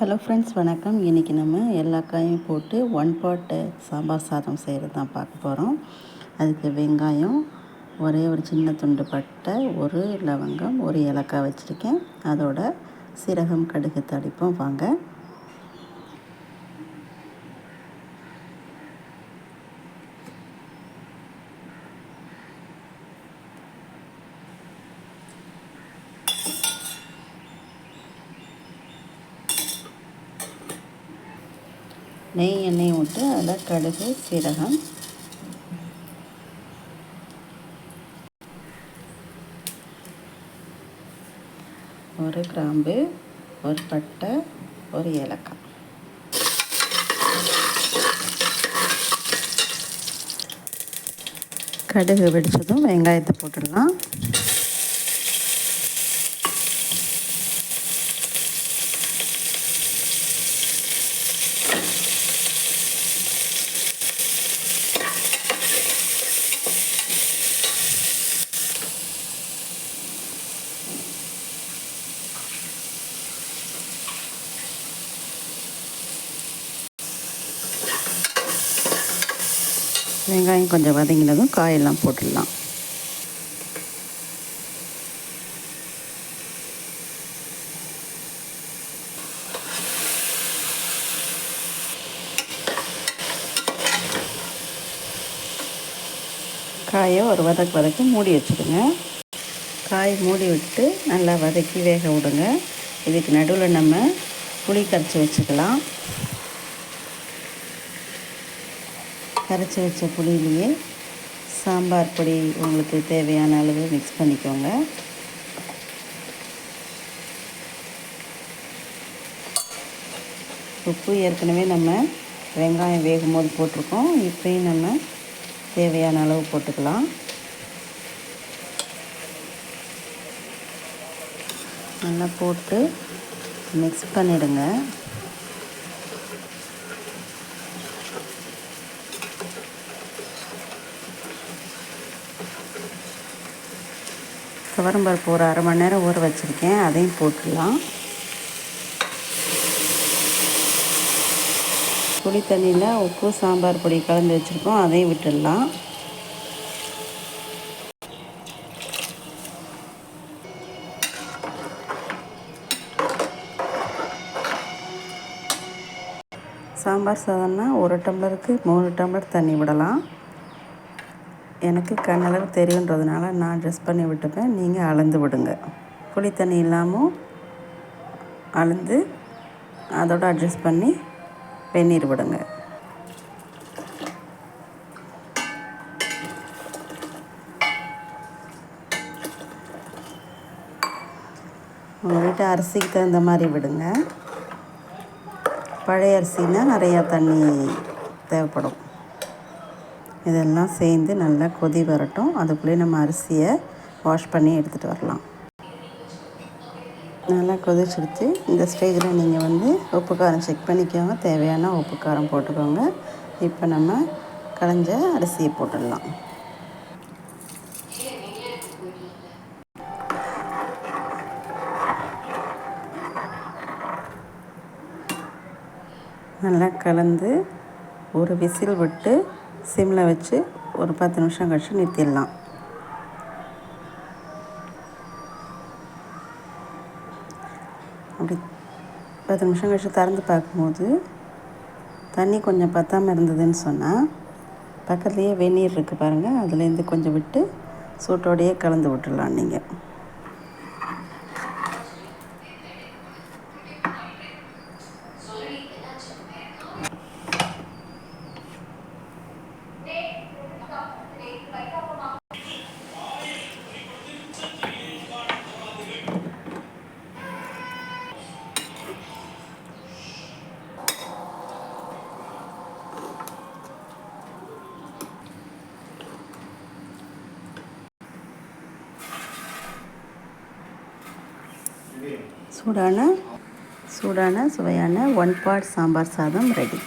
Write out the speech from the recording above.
Hello friends வணக்கம். இன்றைக்கி நம்ம எல்லா காயும் போட்டு ஒன் பாட்டு சாம்பார் சாதம் செய்கிறது தான் பார்க்க போகிறோம் அதுக்கு வெங்காயம் ஒரே ஒரு சின்ன துண்டு பட்டை ஒரு லவங்கம் ஒரு ஏலக்காய் வச்சுருக்கேன். அதோட சீரகம் கடுகு தடிப்போம். வாங்க. நெய் எண்ணெய் விட்டு அதில் கடுகு சீரகம். ஒரு கிராம்பு ஒரு பட்டை ஒரு ஏலக்காய். கடுகு வெடித்ததும் வெங்காயத்தை போட்டுடலாம். வெங்காயம் கொஞ்சம் வதங்கினதும் காயெல்லாம் போட்டுடலாம். காயை ஒரு வதக்கு வதக்கி மூடி வச்சுடுங்க. காய் மூடி விட்டு நல்லா வதக்கி வேக விடுங்க. இதுக்கு நடுவில் நம்ம புளி கரைச்சி வச்சுக்கலாம். கரைச்சி வச்ச புளியிலேயே சாம்பார் பொடி உங்களுக்கு தேவையான அளவு மிக்ஸ் பண்ணிக்கோங்க. உப்பு ஏற்கனவே நம்ம வெங்காயம் வேகும் போது போட்டிருக்கோம். இப்போயும் நம்ம தேவையான அளவு போட்டுக்கலாம். நல்லா போட்டு மிக்ஸ் பண்ணிவிடுங்க துவரம்பருப்பு ஒரு அரை மணி நேரம் ஊற வச்சுருக்கேன். அதையும் போட்டுடலாம். புளி தண்ணியில் உப்பு சாம்பார் பொடி கலந்து வச்சுருக்கோம். அதையும் விட்டுடலாம். சாம்பார் சாதம்னா ஒரு டம்ளருக்கு மூணு டம்ளர் தண்ணி விடலாம். எனக்கு கண்ணளவு தெரியுன்றதுனால நான் ட்ரெஸ் பண்ணி விட்டுப்பேன். நீங்கள் அளந்து விடுங்க. புளி தண்ணி இல்லாமல் அளந்து அதோடு அட்ஜஸ்ட் பண்ணி வெந்நீர் விடுங்க. உங்கள் வீட்டு அரிசிக்கு தகுந்த மாதிரி விடுங்க. பழைய அரிசினா நிறையா தண்ணி தேவைப்படும். இதெல்லாம் சேர்ந்து நல்லா கொதி வரட்டும். அதுக்குள்ளேயே நம்ம அரிசியை வாஷ் பண்ணி எடுத்துகிட்டு வரலாம். நல்லா கொதிச்சிடுச்சு இந்த ஸ்டேஜில் நீங்கள் வந்து உப்பு காரம் செக் பண்ணிக்கோங்க. தேவையான உப்பு காரம் போட்டுக்கோங்க. இப்போ நம்ம களைஞ்ச அரிசியை போட்டுடலாம். நல்லா கலந்து ஒரு விசில் விட்டு சிம்மில் வச்சு ஒரு பத்து நிமிஷம் கழிச்சு நிறுத்திடலாம். அப்படி பத்து நிமிஷம் கழிச்சு திறந்து பார்க்கும்போது தண்ணி கொஞ்சம் பத்தாமல் இருந்ததுன்னு சொன்னால் பக்கத்துலேயே வெந்நீர் இருக்குது பாருங்கள் அதுலேருந்து கொஞ்சம் விட்டு சூட்டோடையே கலந்து விட்டுடலாம் நீங்கள் சூடான சூடான சுவையான ஒன் பாட் சாம்பார் சாதம் ரெடி